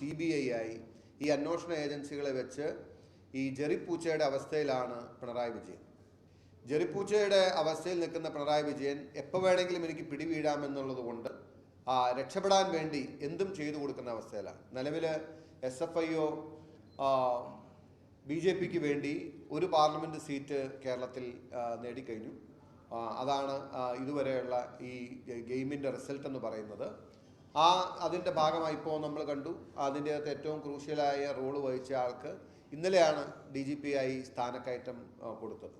C B I ആയി ഈ അന്വേഷണ ഏജൻസികളെ വെച്ച് ഈ ജെറിപ്പൂച്ചയുടെ അവസ്ഥയിലാണ് പിണറായി വിജയൻ. ജെറിപ്പൂച്ചയുടെ അവസ്ഥയിൽ നിൽക്കുന്ന പിണറായി വിജയൻ എപ്പോൾ വേണമെങ്കിലും എനിക്ക് പിടിവീഴാമെന്നുള്ളത് കൊണ്ട് ആ രക്ഷപ്പെടാൻ വേണ്ടി എന്തും ചെയ്തു കൊടുക്കുന്ന അവസ്ഥയിലാണ്. നിലവിൽ S F I O B J പിക്ക് വേണ്ടി ഒരു പാർലമെന്റ് സീറ്റ് കേരളത്തിൽ നേടിക്കഴിഞ്ഞു. അതാണ് ഇതുവരെയുള്ള ഈ ഗെയിമിന്റെ റിസൾട്ട് എന്ന് പറയുന്നത്. ആ അതിന്റെ ഭാഗമായി ഇപ്പോൾ നമ്മൾ കണ്ടു. അതിന്റെ അകത്ത് ഏറ്റവും ക്രൂഷ്യലായ റോൾ വഹിച്ച ആൾക്ക് ഇന്നലെയാണ് ഡി ജി പി ആയി സ്ഥാനക്കയറ്റം കൊടുത്തത്.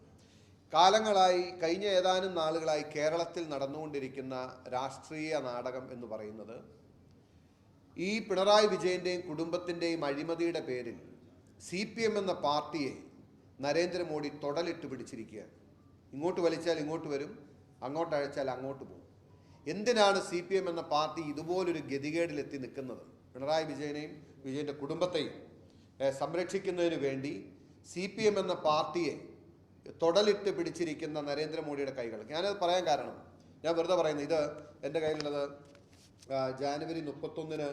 കാലങ്ങളായി കഴിഞ്ഞ ഏതാനും നാളുകളായി കേരളത്തിൽ നടന്നുകൊണ്ടിരിക്കുന്ന രാഷ്ട്രീയ നാടകം എന്ന് പറയുന്നത് ഈ പിണറായി വിജയന്റെയും കുടുംബത്തിന്റെയും അഴിമതിയുടെ പേരിൽ സി പി എം എന്ന പാർട്ടിയെ നരേന്ദ്രമോദി തൊടലിട്ട് പിടിച്ചിരിക്കുകയാണ്. ഇങ്ങോട്ട് വലിച്ചാൽ ഇങ്ങോട്ട് വരും അങ്ങോട്ട് അഴിച്ചാൽ അങ്ങോട്ട് പോകും. എന്തിനാണ് സി പി എം എന്ന പാർട്ടി ഇതുപോലൊരു ഗതികേടിലെത്തി നിൽക്കുന്നത്? പിണറായി വിജയനെയും വിജയന്റെ കുടുംബത്തെയും സംരക്ഷിക്കുന്നതിന് വേണ്ടി സി പി എം എന്ന പാർട്ടിയെ തൊടലിട്ട് പിടിച്ചിരിക്കുന്ന നരേന്ദ്രമോദിയുടെ കൈകൾ. ഞാനത് പറയാൻ കാരണം ഞാൻ വെറുതെ പറയുന്നത് ഇത് എന്റെ കയ്യിലുള്ളത് ജാനുവരി മുപ്പത്തൊന്നിന്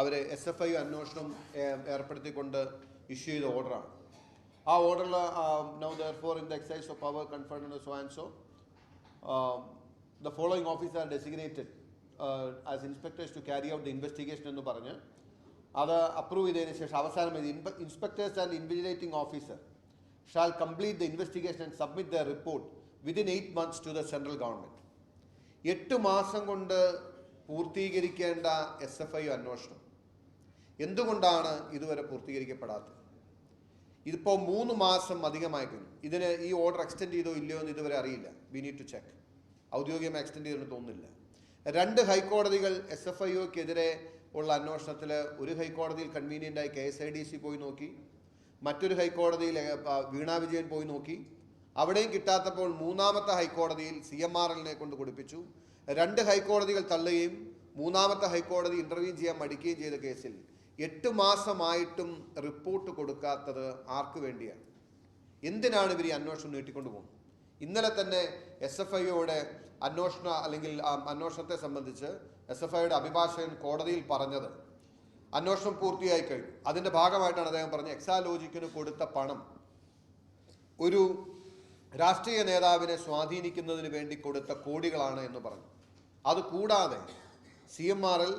അവർ എസ് എഫ് ഐ അന്വേഷണം ഏർപ്പെടുത്തിക്കൊണ്ട് ഇഷ്യൂ ചെയ്ത ഓർഡറാണ്. ആ ഓർഡറിൽ now therefore in the exercise of power conferred so and so the following officer are designated as inspectors to carry out the investigation എന്ന് പറഞ്ഞ് അത് അപ്രൂവ് ചെയ്തതിന് ശേഷം അവസാനം inspectors and invigilating officer shall complete the investigation and submit the report within eight months to the central government എട്ട് മാസം കൊണ്ട് പൂർത്തീകരിക്കേണ്ട S F I അന്വേഷണം. എന്തുകൊണ്ടാണ് ഇതുവരെ പൂർത്തീകരിക്കപ്പെടാത്തത്? ഇതിപ്പോൾ മൂന്ന് മാസം അധികമായി ഇതിന് ഈ ഓർഡർ എക്സ്റ്റെൻഡ് ചെയ്തോ ഇല്ലയോ എന്ന് ഇതുവരെ അറിയില്ല. വി നീഡ് ടു ചെക്ക് ഔദ്യോഗികമായി എക്സ്റ്റെൻഡ് ചെയ്തെന്ന് തോന്നുന്നില്ല. രണ്ട് ഹൈക്കോടതികൾ എസ് എഫ് ഐ ഒക്കെതിരെ ഉള്ള അന്വേഷണത്തിൽ ഒരു ഹൈക്കോടതിയിൽ കൺവീനിയന്റായി K S I D C പോയി നോക്കി മറ്റൊരു ഹൈക്കോടതിയിൽ വീണാ വിജയൻ പോയി നോക്കി. അവിടെയും കിട്ടാത്തപ്പോൾ മൂന്നാമത്തെ ഹൈക്കോടതിയിൽ സി എം ആർ എല്ലിനെ കൊണ്ട് കൊടുപ്പിച്ചു. രണ്ട് ഹൈക്കോടതികൾ തള്ളുകയും മൂന്നാമത്തെ ഹൈക്കോടതി ഇന്റർവ്യൂ ചെയ്യാൻ മടിക്കുകയും ചെയ്ത കേസിൽ എട്ട് മാസമായിട്ടും റിപ്പോർട്ട് കൊടുക്കാത്തത് ആർക്ക് വേണ്ടിയാണ്? എന്തിനാണ് ഇവർ ഈ അന്വേഷണം നീട്ടിക്കൊണ്ടു പോകുന്നത്? ഇന്നലെ തന്നെ എസ് എഫ് ഐയോടെ അന്വേഷണ അല്ലെങ്കിൽ അന്വേഷണത്തെ സംബന്ധിച്ച് എസ് എഫ് ഐയുടെ അഭിഭാഷകൻ കോടതിയിൽ പറഞ്ഞത് അന്വേഷണം പൂർത്തിയായി കഴിഞ്ഞു. അതിന്റെ ഭാഗമായിട്ടാണ് അദ്ദേഹം പറഞ്ഞത് എക്സാലോജിക്കിന് കൊടുത്ത പണം. ഒരു രാഷ്ട്രീയ നേതാവിനെ സ്വാധീനിക്കുന്നതിന് വേണ്ടി കൊടുത്ത കോടികളാണ് എന്ന് പറഞ്ഞു. അത് കൂടാതെ സി എം ആർ എൽ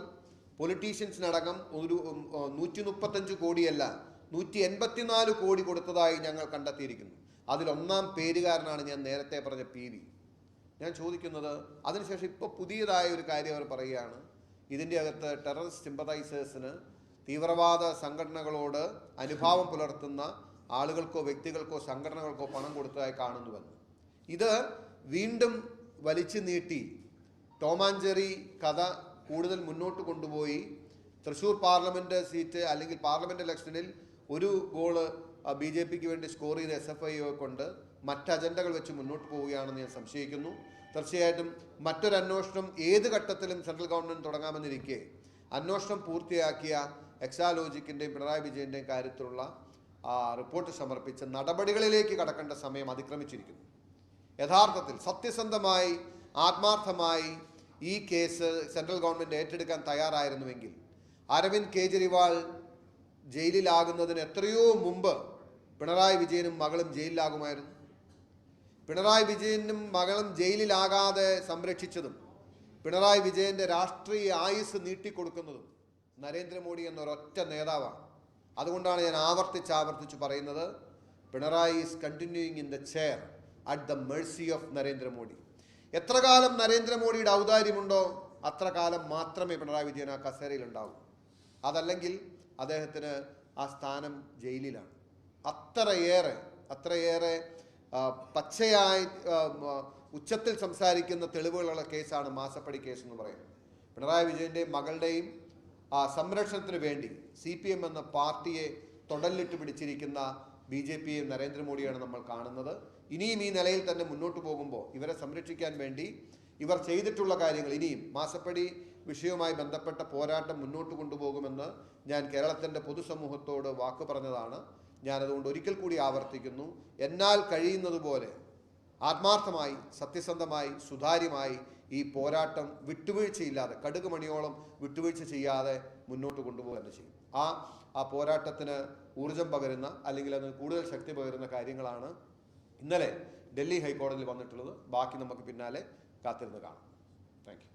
പൊളിറ്റീഷ്യൻസിനടക്കം ഒരു നൂറ്റി മുപ്പത്തഞ്ച് കോടിയല്ല നൂറ്റി എൺപത്തിനാല് കോടി കൊടുത്തതായി ഞങ്ങൾ കണ്ടെത്തിയിരിക്കുന്നു. അതിലൊന്നാം പേരുകാരനാണ് ഞാൻ നേരത്തെ പറഞ്ഞ പി വി ഞാൻ ചോദിക്കുന്നത് അതിനുശേഷം ഇപ്പോൾ പുതിയതായ ഒരു കാര്യം അവർ പറയുകയാണ്. ഇതിന്റെ അകത്ത് ടെററിസ്റ്റ് സിമ്പതൈസേഴ്സിന് തീവ്രവാദ സംഘടനകളോട് അനുഭാവം പുലർത്തുന്ന ആളുകൾക്കോ വ്യക്തികൾക്കോ സംഘടനകൾക്കോ പണം കൊടുത്തതായി കാണുന്നുവെന്ന് ഇത് വീണ്ടും വലിച്ചു നീട്ടി. ടോമാഞ്ചെറി കഥ കൂടുതൽ മുന്നോട്ട് കൊണ്ടുപോയി. തൃശ്ശൂർ പാർലമെന്റ് സീറ്റ് അല്ലെങ്കിൽ പാർലമെന്റ് ഇലക്ഷനിൽ ഒരു ഗോൾ ബി ജെ പിക്ക് വേണ്ടി സ്കോർ ചെയ്ത എസ് എഫ് ഐയെ കൊണ്ട് മറ്റ് അജണ്ടകൾ വെച്ച് മുന്നോട്ട് പോവുകയാണെന്ന് ഞാൻ സംശയിക്കുന്നു. തീർച്ചയായിട്ടും മറ്റൊരു അന്വേഷണം ഏത് ഘട്ടത്തിലും സെൻട്രൽ ഗവൺമെന്റ് തുടങ്ങാമെന്നിരിക്കെ അന്വേഷണം പൂർത്തിയാക്കിയ എക്സാലോജിക്കിന്റെയും പിണറായി വിജയന്റെയും കാര്യത്തിലുള്ള ആ, റിപ്പോർട്ട് സമർപ്പിച്ച നടപടികളിലേക്ക് കടക്കേണ്ട സമയം അതിക്രമിച്ചിരിക്കുന്നു. യഥാർത്ഥത്തിൽ സത്യസന്ധമായി ആത്മാർത്ഥമായി ഈ കേസ് സെൻട്രൽ ഗവൺമെന്റ് ഏറ്റെടുക്കാൻ തയ്യാറായിരുന്നുവെങ്കിൽ അരവിന്ദ് കേജ്രിവാൾ ജയിലിലാകുന്നതിന് എത്രയോ മുമ്പ് പിണറായി വിജയനും മകളും ജയിലിലാകുമായിരുന്നു. പിണറായി വിജയനും മകളും ജയിലിലാകാതെ സംരക്ഷിച്ചതും പിണറായി വിജയന്റെ രാഷ്ട്രീയ ആയുസ് നീട്ടിക്കൊടുക്കുന്നതും നരേന്ദ്രമോദി എന്നൊരൊറ്റ നേതാവാണ്. അതുകൊണ്ടാണ് ഞാൻ ആവർത്തിച്ച് ആവർത്തിച്ച് പറയുന്നത് Pinarayi is continuing in the chair at the mercy of Narendra Modi. എത്ര കാലം നരേന്ദ്രമോദിയുടെ ഔദാര്യമുണ്ടോ? അത്ര കാലം മാത്രമേ പിണറായി വിജയൻ ആ കസേരയിൽ ഉണ്ടാവൂ. അതല്ലെങ്കിൽ അദ്ദേഹത്തിന് ആ സ്ഥാനം ജയിലിലാണ്. അത്രയേറെ അത്രയേറെ പച്ചയായി ഉച്ചത്തിൽ സംസാരിക്കുന്ന തെളിവുകളുള്ള കേസാണ് മാസപ്പടി കേസ് എന്ന് പറയുന്നത്. പിണറായി വിജയന്റെയും മകളുടെയും സംരക്ഷണത്തിന് വേണ്ടി സി പി എം എന്ന പാർട്ടിയെ തൊടലിട്ട് പിടിച്ചിരിക്കുന്ന ബി ജെ പിയും നരേന്ദ്രമോദിയാണ് നമ്മൾ കാണുന്നത്. ഇനിയും ഈ നിലയിൽ തന്നെ മുന്നോട്ട് പോകുമ്പോൾ ഇവരെ സംരക്ഷിക്കാൻ വേണ്ടി ഇവർ ചെയ്തിട്ടുള്ള കാര്യങ്ങൾ ഇനിയും മാസപ്പടി വിഷയവുമായി ബന്ധപ്പെട്ട പോരാട്ടം മുന്നോട്ട് കൊണ്ടുപോകുമെന്ന് ഞാൻ കേരളത്തിന്റെ പൊതുസമൂഹത്തോട് വാക്ക് പറഞ്ഞതാണ്. ഞാനതുകൊണ്ട് ഒരിക്കൽ കൂടി ആവർത്തിക്കുന്നു. എന്നാൽ കഴിയുന്നതുപോലെ ആത്മാർത്ഥമായി സത്യസന്ധമായി സുതാര്യമായി ഈ പോരാട്ടം വിട്ടുവീഴ്ചയില്ലാതെ കടുക് മണിയോളം വിട്ടുവീഴ്ച ചെയ്യാതെ മുന്നോട്ട് കൊണ്ടുപോകുക തന്നെ ചെയ്യും ആ ആ പോരാട്ടത്തിന് ഊർജം പകരുന്ന അല്ലെങ്കിൽ അതിന് കൂടുതൽ ശക്തി പകരുന്ന കാര്യങ്ങളാണ് ഇന്നലെ ഡൽഹി ഹൈക്കോടതിയിൽ വന്നിട്ടുള്ളത്. ബാക്കി നമുക്ക് പിന്നാലെ കാത്തിരുന്ന് കാണാം. താങ്ക്